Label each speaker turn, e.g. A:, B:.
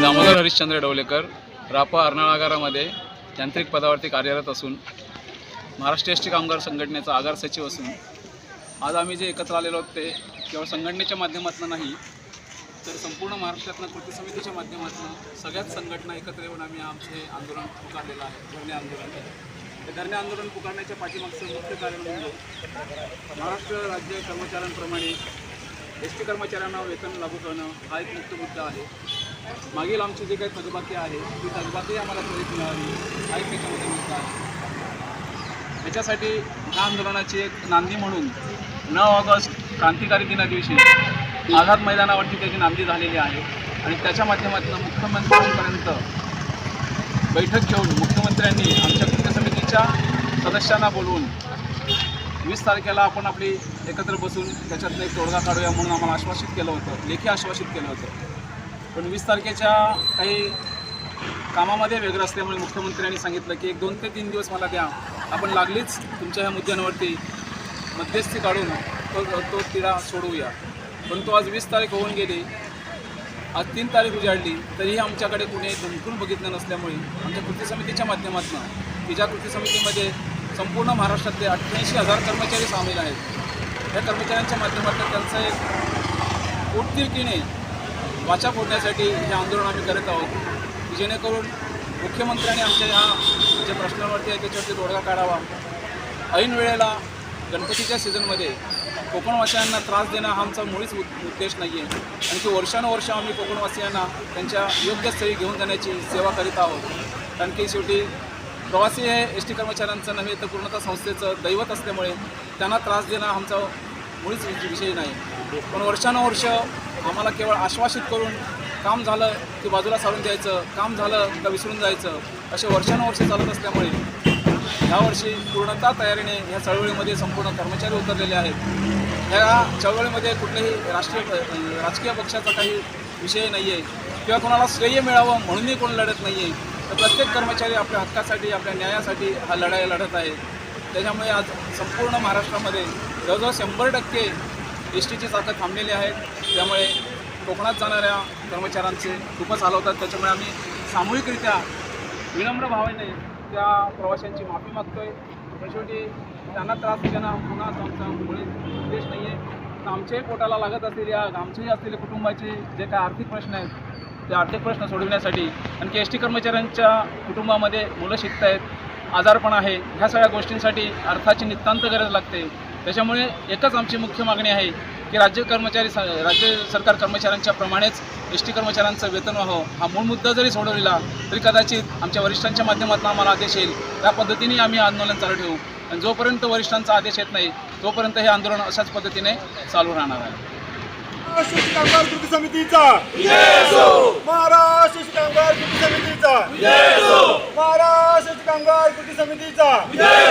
A: दामोदर हरिश्चंद्र डवलेकर रापा अर्नाळागारामध्ये यांत्रिक पदावरती कार्यरत असून महाराष्ट्र एस टी कामगार संघटनेचा आगार सचिव असून आज आम्ही जे एकत्र आलेलो आहोत ते केवळ संघटनेच्या माध्यमातून नाही तर संपूर्ण महाराष्ट्रातनं कृती समितीच्या माध्यमातून सगळ्याच संघटना एकत्र येऊन आम्ही आमचे आंदोलन पुकारलेलं आहे धरणे आंदोलन हे धरणे आंदोलन पुकारण्याच्या पाठीमागचं मुख्य कारण म्हणजे महाराष्ट्र राज्य कर्मचाऱ्यांप्रमाणे एस टी कर्मचाऱ्यांना वेतन लागू करणं हा एक मुख्य मुद्दा आहे. मागील आमची जी काही थकबाकी आहे ती थकबाकी आम्हाला त्वरित मिळावी हा एक त्याच्यामध्ये मुद्दा आहे त्याच्यासाठी ह्या आंदोलनाची एक नांदी म्हणून नऊ ऑगस्ट क्रांतिकारी दिना दिवशी आझाद मैदानावरती त्याची नांदी झालेली आहे. आणि त्याच्या माध्यमातून मुख्यमंत्र्यांपर्यंत बैठक घेऊन मुख्यमंत्र्यांनी आमच्या कृती समितीच्या सदस्यांना बोलवून वीस तारखेला आपण आपली एकत्र बसून त्याच्यातनं एक तोडगा काढूया म्हणून आम्हाला आश्वासित केलं होतं. लेखी आश्वासित केलं होतं. पण वीस तारखेच्या काही कामामध्ये वेगळं असल्यामुळे मुख्यमंत्र्यांनी सांगितलं की एक दोन ते तीन दिवस मला द्या. आपण लागलीच तुमच्या ह्या मुद्द्यांवरती. मध्यस्थी काढून तो तो तिढा सोडवूया. परंतु आज वीस तारीख होऊन गेली. आज तीन तारीख उजाडली. तरीही आमच्याकडे कुणी धुमकून बघितलं नसल्यामुळे आमच्या कृती समितीच्या माध्यमातून की ज्या कृती समितीमध्ये संपूर्ण महाराष्ट्रातले अठ्ठ्याऐंशी हजार कर्मचारी सामील आहेत या कर्मचाऱ्यांच्या माध्यमातून त्यांचं एक पोटतिरकीने वाचा फोडण्यासाठी हे आंदोलन आम्ही करत आहोत. जेणेकरून मुख्यमंत्र्यांनी आमच्या ह्या जे प्रश्नांवरती आहे त्याच्यावरती तोडगा काढावा. ऐन वेळेला गणपतीच्या सीझनमध्ये कोकणवासियांना त्रास देणं हा आमचा मुळीच उद्देश नाही आहे आणि की वर्षानुवर्ष आम्ही कोकणवासियांना त्यांच्या योग्य स्थळी घेऊन जाण्याची सेवा करीत आहोत. कारण की शेवटी प्रवासी हे एस टी कर्मचाऱ्यांचं नव्हे तर पूर्णतः संस्थेचं दैवत असल्यामुळे त्यांना त्रास देणं आमचा मुळीच विषय नाही. पण वर्षानुवर्ष आम्हाला केवळ आश्वासित करून काम झालं की बाजूला सारून द्यायचं काम झालं का विसरून जायचं असे वर्षानुवर्ष चालत असल्यामुळे यावर्षी पूर्णतः तयारीने या चळवळीमध्ये संपूर्ण कर्मचारी उतरलेले आहेत. या चळवळीमध्ये कुठल्याही राष्ट्रीय राजकीय पक्षाचा काही विषय नाही आहे किंवा कोणाला श्रेय मिळावं म्हणूनही कोण लढत नाही आहे तर प्रत्येक कर्मचारी आपल्या हक्कासाठी आपल्या न्यायासाठी हा लढाई लढत आहे. त्याच्यामुळे आज संपूर्ण महाराष्ट्रामध्ये जवळजवळ शंभर टक्के एस टीची चाकं थांबलेली आहेत त्यामुळे कोकणात जाणाऱ्या कर्मचाऱ्यांचे खूपच हाल होतात. त्याच्यामुळे आम्ही सामूहिकरित्या विनम्र भावाने त्या प्रवाशांची माफी मागतोय. पण शेवटी त्यांना त्रास देणं पुन्हा आमचा मुळे उद्देश नाही आहे तर आमच्याही पोटाला लागत असलेल्या आमचेही असलेले कुटुंबाचे जे काय आर्थिक प्रश्न आहेत ते आर्थिक प्रश्न सोडवण्यासाठी आणखी एस टी कर्मचाऱ्यांच्या कुटुंबामध्ये मुलं शिकत आहेत आजारपण आहे. ह्या सगळ्या गोष्टींसाठी अर्थाची नितांत गरज लागते. त्याच्यामुळे एकच आमची मुख्य मागणी आहे की राज्य कर्मचारी स राज्य सरकार कर्मचाऱ्यांच्या प्रमाणेच एस टी कर्मचाऱ्यांचं वेतन व्हावं. हा मूळ मुद्दा जरी सोडवलेला तरी कदाचित आमच्या वरिष्ठांच्या माध्यमातून आम्हाला आदेश येईल. त्या पद्धतीने आम्ही आंदोलन चालू ठेवू. आणि जोपर्यंत वरिष्ठांचा आदेश येत नाही तोपर्यंत हे आंदोलन अशाच पद्धतीने चालू राहणार आहे.
B: महाराष्ट्र कामगार कृती समितीचा महाराष्ट्र कामगार कृती समितीचा महाराष्ट्र कामगार कृती समितीचा